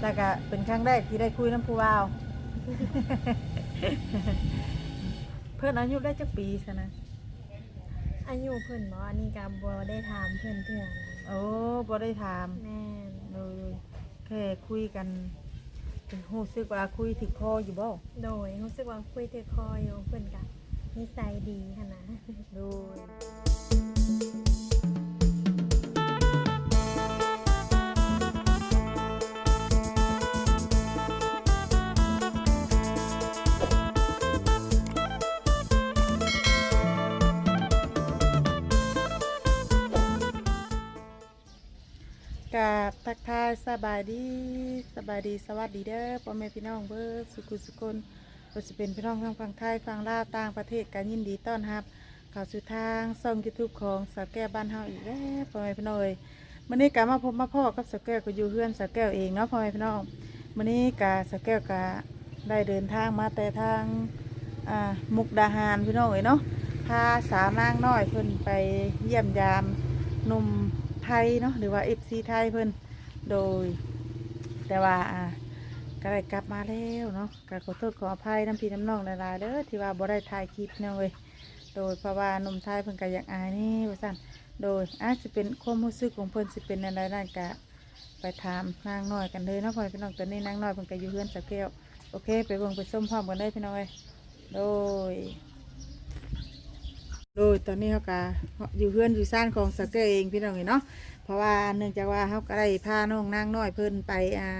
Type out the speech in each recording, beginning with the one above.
แต่ก็เป็นครั้งแรกที่ได้คุยน้ำผู้บ่าว เพื่อนอายุได้จักปีซะนะอายุเพิ่นบ่อันนี้ก็บ่ได้ถามเพิ่นเทื่อนะโอ้บ่ได้ถามแม่นเลยแค่คุยกันเป็นรู้สึกว่าคุยถึกคออยู่บ่โดยรู้สึกว่าคุยถือคออยู่เพิ่นก็นิสัยดีขนาดโดย กับทักทายสบายดีสบายดีสวัสดีเด้อพ่อแม่พี่น้องเบอร์สุขุสุคนว่าจะเป็นพี่น้องทางฝั่งไทยฝั่งลาวต่างประเทศการยินดีต้อนรับเข้าสู่ทางช่องยูทูบของสาวแก้วบ้านเฮาอีกแล้วพ่อแม่พี่น้องเอ้ยมื้อนี้กะมาพบมาพ่อกับสาวแก้วก็อยู่เฮือนสาวแก้วเองเนาะพ่อแม่พี่น้องมื้อนี้กะสาวแก้วกะได้เดินทางมาแต่ทางอ่ามุกดาหารพี่น้องเอ้ยเนาะพาสาวนางน้อยเพิ่นไปเยี่ยมยามหนุ่ม ไทยเนาะหรือว่าเอฟซีไทยเพิ่นโดย แต่ว่าอ่าก็ได้กลับมาแล้วเนาะก็ขอโทษขออภัยน้ำพี่น้ำน้องหลายๆเด้อที่ว่าบ่ได้ถ่ายคลิปเนาะเว้ยโดยเพราะว่านุ่มไทยเพิ่นก็อยากอายนี่ว่าซั่นโดยอาจสิเป็นความรู้สึกของเพิ่นสิเป็นอะไรนั่นก็ไปถามนางน้อยกันเลยเนาะพ่อพี่น้องตอนนี้นางน้อยเพิ่นก็อยู่เฮือนสักแก้วโอเค ไปเบิ่งไปส้มพร้อมกันเลยพี่น้องเอ้ยโดย โดยตอนนี้เขาก็อยู่เพื่อนอยู่ซ่านของสเกอร์เองพี่น้องเห็นเนาะเพราะว่าเนื่องจากว่าเขาก็ได้พาน้องนางน้อยเพิ่นไปอ่า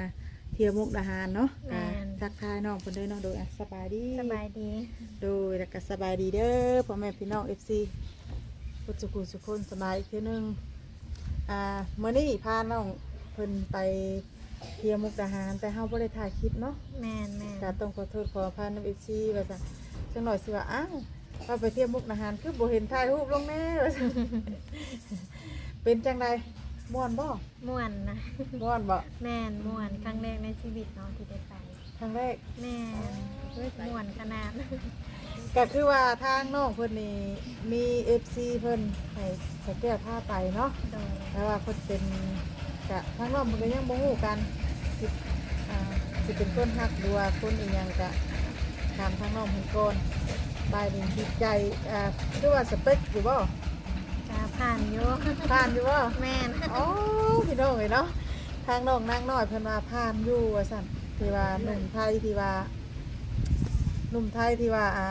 เที่ยวมุกดาหารเนาะก็ทักทายน้องเพิ่นเด้อเนาะโดยอะสบายดี สบายดี โดยแล้วก็สบายดีเด้อพ่อแม่พี่น้องเอฟซีพุทธกุสุคนสบายอีกทีหนึงอ่าเมื่อนี้พาน้องเพิ่นไปเที่ยวมุกดาหารแต่เฮาบ่ได้ถ่ายคลิปเนาะแม่นแม่นก็ต้องขอโทษขออภัยน้ำเอฟซีว่าจ้ะจังหน่อยสิว่าอ้าว เราไปเที่ยวมุกนาหารคือบ่เห็นถ่ายรูปลงแน่ว่าซั่นเป็นจังไดม่วนบ่ม่วนนะ ม่วนบ่แม่นม่วนครั้งแรกในชีวิตเนาะที่ได้ไป ครั้งแรกแม่นม่วนขนาด ก็คือว่าทางน้องเพิ่นนี่มี FC เพิ่นให้สแก้วพาไปเนาะโดยแต่ว่าเพิ่นเป็นกะทางน้องเพิ่นก็ยังบ่ฮู้กันสิอ่าสิเป็นคนฮักหรือว่าคนอีหยังกะถามทางน้องเพิ่นก่อน บายนี่ดีใจอ่าคือว่าสเปคอยู่บ่จะผ่านอยู่ผ่านอยู่บ่แม่นโอ้พี่น้องเอ้ยเนาะทางน้องนางน้อยเพิ่นว่าผ่านอยู่ว่าซั่นที่ว่าหนุ่มไทยที่ว่าหนุ่มไทยที่ว่าอ่า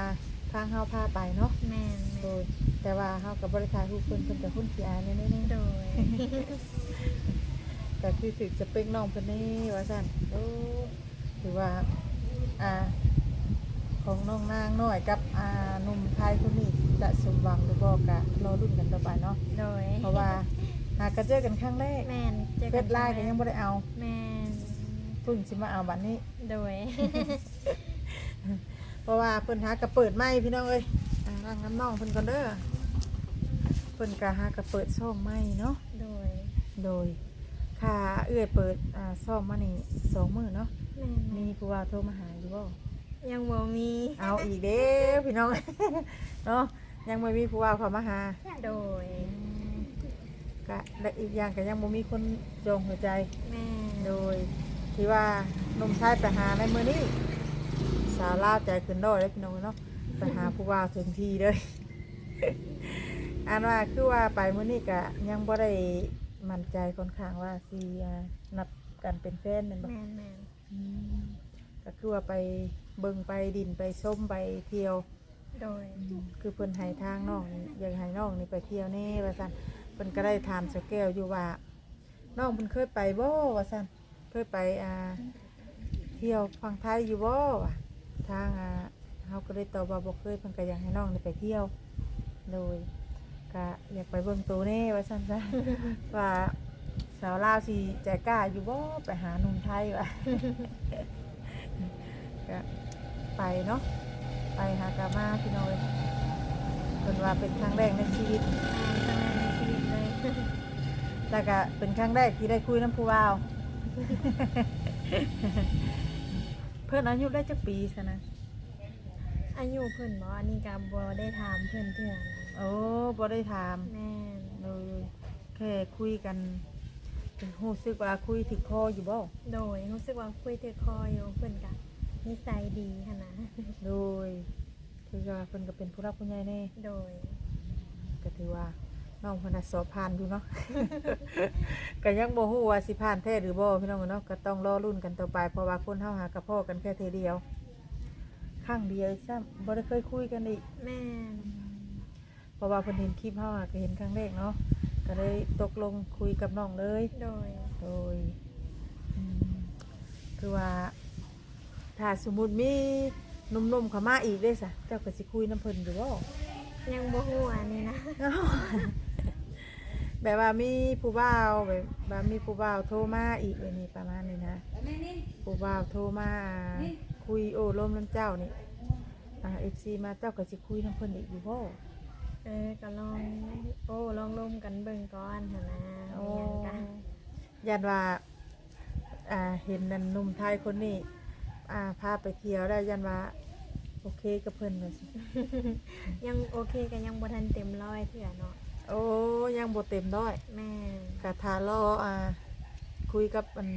ทางเฮาพาไปเนาะแม่นโดแม่นยแต่ว่าเฮากับบริการทุกคนเพิ่นก็คุ้นขี้อายแน่โดยๆก็คือถึกสเปคน้องเพิ่นนี่ว่าซั่นโอ้ถือว่าอ่า ของน้องนางน้อยกับอ่าหนุ่มไทยคนนี้จะสมหวังหรือบ่ก็รอรุ่นกันต่อไปเนาะโดยเพราะว่าหากระเจอกันครั้งแรกแม่นเจอเฟกัซไลน์ก็ยังบ่ได้เอาแม่นเพิ่งสิมาเอาบัดนี้ โดย เพราะว่าเพิ่นหากระเปิดไม้พี่น้องเอ้ยอ่าร่างน้ำน้องเพิ่นก่อนเด้อเพิ่นก็หากระเปิดช่องไม้เนาะโดยโดยค่าเอื้อยเปิดอ่าซ่อมมานี่สองมื้อเนาะแม่นมีผู้ว่าโทรมาหาอยู่บ่ ยังบ่มีเอาอีกเด้อพี่น้อง เนาะยังไม่มีผู้ว่าเขามาหาโดยก็และอีกอย่างก็ยังบ่มีคนจองหัวใจ แม่นโดย ที่ว่าหนมชายไปหาในมือนี้สาวลาวใจขึ้นด้อยเลยพี่น้องเนาะไปหาผู้ว่าถึงทีเลยอันว่าคือว่าไปมือนี้ก็ยังบ่ได้มั่นใจค่อนข้างว่าสิอ่านับกันเป็นแฟนแม่นบ่แม่นแม่นอืมก็คือว่าไป เบิ่งไปดินไปส้มไปเที่ยว โดย คือเพิ่นให้ทางน้องนี่อยากให้น้องนี่ไปเที่ยวแนี่ว่าซั่นเพิ่นก็ได้ถามสแก้วอยู่ว่าน้องเพิ่นเคยไปบ่ว่าซั่นเคยไปอ่าเที่ยวฝั่งไทยอยู่บ่ว่ะทางอ่าเฮาก็เลยตอบว่าบ่เคยเพิ่นก็อยากให้น้องนี่ไปเที่ยว โดยก็อยากไปเบิ่งตัวแน่ว่าซั่นซะ ว่าสาวลาวสิใจกล้าอยู่บ่ไปหาหนุ่มไทยว่ะ ก็ไปเนาะไปหากามาพี่น้อยเป็นว่าเป็นครั้งแรกในชีวิตแม่นครั้งแรกในชีวิตเลยแต่ก็เป็นครั้งแรกที่ได้คุยน้ำผู้บ่าว เพื่อนอายุได้จักปีซะนะอายุเพิ่นบ่อันนี้ก็บ่ได้ถามเพิ่นเทื่อนะโอ้บ่ได้ถามแม่นเลยแค่คุยกันรู้สึกว่าคุยถึกคออยู่บ่โดยรู้สึกว่าคุยถือคออยู่เพิ่นกะ นิสัยดีขนาดโดยถือว่าเพิ่นก็เป็นผู้รักผู้ใหญ่แน่โดย ก็ถือว่าน้องเพิ่นน่ะสอบผ่านอยู่เนาะ ก็ยังบ่ฮู้ว่าสิผ่านแท้หรือบ่พี่น้องเนาะก็ต้องรอรุ่นกันต่อไปเพราะว่าคนเฮาหากับพ่อกันแค่เทอเดียวครั้งเดียวอีกซ้ำบ่ได้เคยคุยกันอีก แม่นเพราะว่าเพิ่นเห็นคลิปเฮาอะก็เห็นครั้งแรกเนาะก็เลยตกลงคุยกับน้องเลย โดย โดยอืมคือว่า ถ้าสมมุติมีหนุ่มๆเข้ามาอีกเด้ซะเจ้าก็สิคุยน้ำเพิ่นอยู่บ่ยังบ่ฮู้อันนี้นะแบบว่ามีผู้บ่าวแบบว่ามีผู้บ่าวโทรมาอีกแบบนี้ประมาณนี้นะผู้บ่าวโทรมาคุยโอ้ลมน้ำเจ้านี่อ่าเอฟซีมาเจ้าก็สิคุยน้ำเพิ่นอีกอยู่บ่เออก็ลองโอ้ลองลมกันเบิ่งก่อนหั่นนะโอ้มีหยังกันยันว่าอ่าเห็นนั่นหนุ่มไทยคนนี้ อ่าพาไปเที่ยวได้ยันว่าโอเคกับเพิ่นว่าสิยังโอเคก็ยังบ่ทันเต็มร้อยเถื่อเนาะโอ้ยังบ่เต็มร้อยแม่นกะทารออ่าคุยกับอัน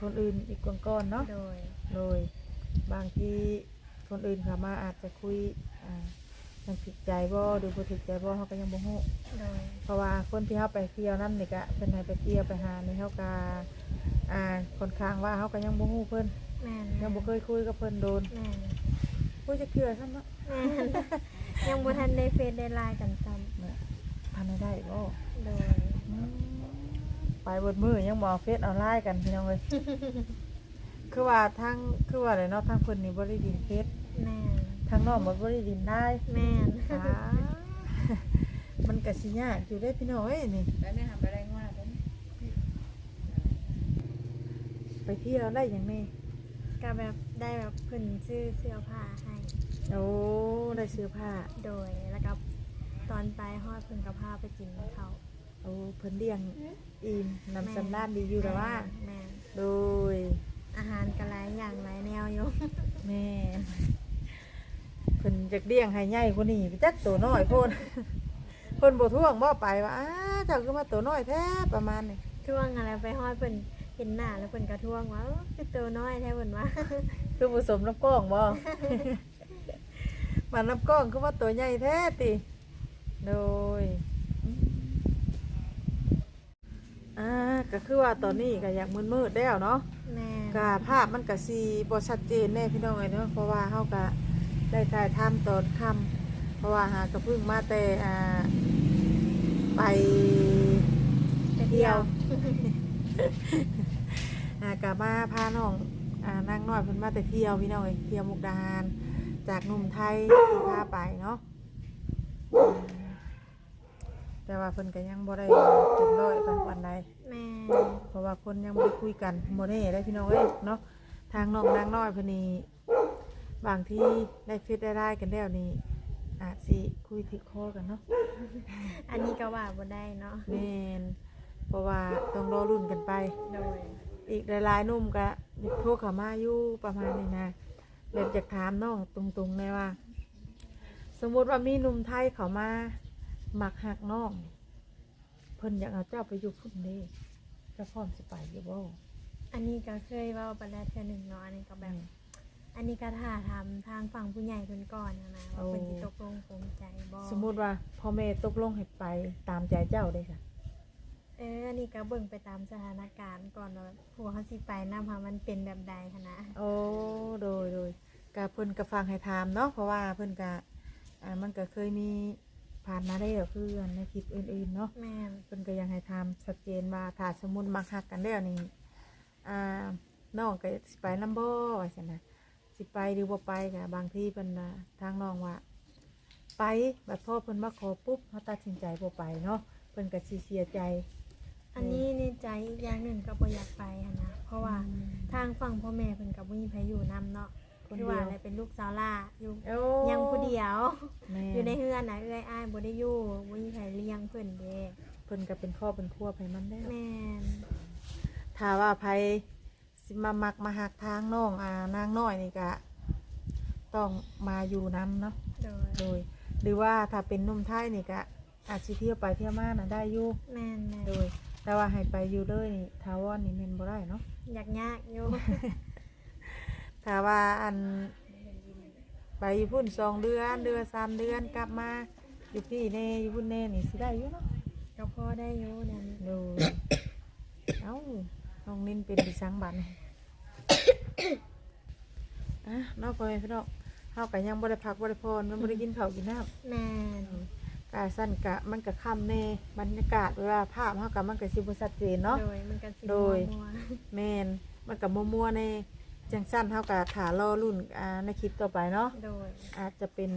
คนอื่นอีกก่อนๆเนาะโดยโดยบางทีคนอื่นเขามาอาจจะคุยอ่ายังผิดใจบ่หรือบ่ผิดใจบ่เขาก็ยังบ่ฮู้ โดยเพราะว่าคนที่เขาไปเที่ยวนั่นนี่ก็เป็นให้ไปเที่ยวไปหานี่เขาก็อ่าค่อนข้างว่าเขาก็ยังบ่ฮู้เพิ่น แม่นยังบ่เคยคุยกับเพิ่นโดนแม่นคุยจะเทื่อซ้ำเนาะแม่นยังบ่ทันได้เฟซได้ไลน์กันซ้ำเนี่ยทันได้ได้บ่โดยอืมไปเบิดมือยังบ่เอาเฟซเอาไลน์กันพี่น้องเอ้ยคือว่าทางคือว่าอะไรเนาะทางเพิ่นนี่บ่ได้ดินเฟซแม่นทางน้องบ่บ่ได้ดินได้ แม่นอ่ามันก็สิยากอยู่ได้พี่น้องเอ้ยนี่ แล้วเนี่ยทำไปได้ง่ายเลยไปเที่ยวได้อย่างนี้ ก็แบบได้แบบเพิ่นซื้อเสื้อผ้าให้ โอ้ได้เสื้อผ้า โดยแล้วก็ตอนไปฮอดเพิ่นก็พาไปกินข้าวโอ้เพิ่นเลี้ยงอิ่มนำสำราญดีอยู่แต่ว่า แม่นโดย อาหารก็หลายอย่างหลายแนวอยู่ แม่เพิ่นจักเลี้ยงให้ใหญ่กว่านี้ไปจักตัวน้อยโพนเพิ่นบ่ท่วงบ่ไปว่าอ้าเจ้าคือมาตัวน้อยแท้ประมาณนี้ท่วงอะไรไปฮอดเพิ่น เห็นหน้าแล้วเพิ่นก็ท่วงว่าเอ้อคือตัวน้อยแท้เพิ่นว่า คือผสมน้ำกล้องบ่ มาน้ำกล้องคือว่าตัวใหญ่แท้ติโดยอ่าก็คือว่าตอนนี้ก็อยากมืดๆแล้วเนาะ แม่กาภาพมันก็สีบ่ชัดเจนแน่พี่น้องเอ้ยเนาะเพราะว่าเฮาก็ได้ถ่ายทำตอนค่ำเพราะว่าหากระพึ่งมาแต่อ่าไป ไปเที่ยว หากะมาพาน้องอ่านางน้อยเพิ่นมาแต่เที่ยวพี่น้องเอ้ยเที่ยวมุกดาหารจากหนุ่มไทยที่พาไปเนาะอืมแต่ว่าเพิ่นก็ยังบ่ได้ถึงร้อยปานวันใดแม่เพราะว่าคนยังไม่ได้คุยกันโมเน่ได้พี่น้องเอ้ยเนาะทางน้องนางน้อยเพนนีบางที่ได้ฟิตได้ได้กันแล้วนี่อาจสิคุยถึกคอกันเนาะอันนี้ก็ว่าบ่ได้เนาะแมนเพราะว่าต้องรอรุ่นกันไปโดย อีกหลายๆหนุ่มก็อยากโทรเข้ามาอยู่ประมาณนี้นะแบบอยากถามน้องตรงๆเลยว่า สมมุติว่ามีหนุ่มไทยเขามาหมักหักน้องนี่เพิ่นอยากเอาเจ้าไปอยู่พุ่นเด้เจ้าพร้อมสิไปอยู่บ่อันนี้ก็เคยเว้าไปแล้วเทื่อหนึงเนาะอันนี้ก็แบบ อันนี้ก็ถ้าทำทางฝั่งผู้ใหญ่เพิ่นก่อนนะนะว่าโอ้เพิ่นสิตกลงปลงใจบ่สมมุติว่าพ่อแม่ตกลงให้ไปตามใจเจ้าได้ค่ะ เอออันนี้ก็เบิ่งไปตามสถานการณ์ก่อนว่าผัวเขาสิไปนำหามันเป็นแบบใดหันนะโอ้โดยโดยกะเพิ่นก็ฟังให้ถามเนาะเพราะว่าเพิ่นก็อ่ามันก็เคยมีผ่านมาได้แล้วคืออันในคลิปอื่นๆเนาะแม่นเพิ่นก็ยังให้ถามชัดเจนว่าถ้าสมมุติมักฮักกันแล้วนี่อ่าน้องก็สิไปนำบ่ว่าซั่นน่ะสิไปหรือบ่ไปก็บางทีเพิ่นน่ะทางน้องว่า ไปบัดพ่อเพิ่นมาขอปุ๊บเฮาตัดสินใจบ่ไปเนาะเพิ่นก็สิเสียใจ อันนี้ในใจอีกอย่างหนึ่งก็บ่อยากไปหันนะเพราะว่าทางฝั่งพ่อแม่เพิ่นก็บ่มีไผอยู่นํเนาะคนคือเดีว่ายวอะไรเป็นลูกสาวล่าอยู่โอ้ยังผู้เดียว แม่อยู่ในเฮือนน่ะเอื้อยอ้ายบ่ได้อยู่บ่มีไผเลี้ยงเพิ่นเด้เพิ่นก็เป็นครอบเป็นครัวไปมันได้วแม่นถ้าว่าไผสิมามักมาหักทางน้องอ่านางน้อยนี่ก็ต้องมาอยู่นํเนาะ โดยโดย หรือว่าถ้าเป็นหนุ่มไทยนี่ก็อาจสิเที่ยวไปเที่ยวมาน่ะได้อยู่ แม่นแม่นโดยไป แต่ว่าให้ไปอยู่เลยนี่ทาวอนนี่แม่นบ่ได้เนาะอยากยากอยู่ ถ้าว่าอันไปอยู่พุ่นสองเดือนเดือนสามเดือนกลับมาอยู่พี่แน่อยู่พุ่นแน่นี่สิได้อยู่เนาะก็พอได้อยู่เดี๋ยวนี้ดูเอ้าน้องนินเป็นดิสังบันอะเนอกไปพี่น้องเฮาก็ยังบ่ได้พักบ่ได้พรมันบ่ได้กินข้าวกินน้ำแม่น กาสั้นกะมันก็ค่ำแน่บรรยากาศเวลาภาพเฮาก็มันก็สิบ่ชัดเจนเนาะ โดยมันกันสิโดย มัวแม่นมันก็มัวๆในจังสั้นเฮาก็ถารอรุ่นอ่าในคลิปต่อไปเนาะ ๆโดยอาจจะเป็น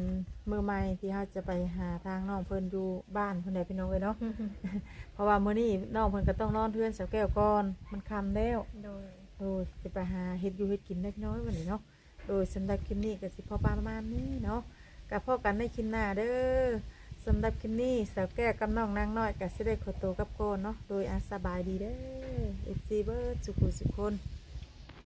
มือใหม่ที่เฮาจะไปหาทางน้องเพิ่นอยู่บ้านเพิ่นได้พี่น้องเอ้ยเนาะ เพราะว่ามื้อนี้น้องเพิ่นก็ต้องนอนเทือนสาวแก้วก่อนมันค่ำแล้ว โดยโดยสิไปหาเฮ็ดอยู่เฮ็ดกินได้พี่น้องเอ้ยวันนี้เนาะ โดยสำหรับคลิปนี้ก็สิพอประมาณนี้เนาะกับพ่อกันในคลิปหน้าเด้อ สำหรับคลิปนี้สาวแก้วกับน้องนางน้อยก็จะได้ขอตัวกับโกนเนาะโดยอาสบายดีเด้อ FC เบิร์ดสุขุสุขคน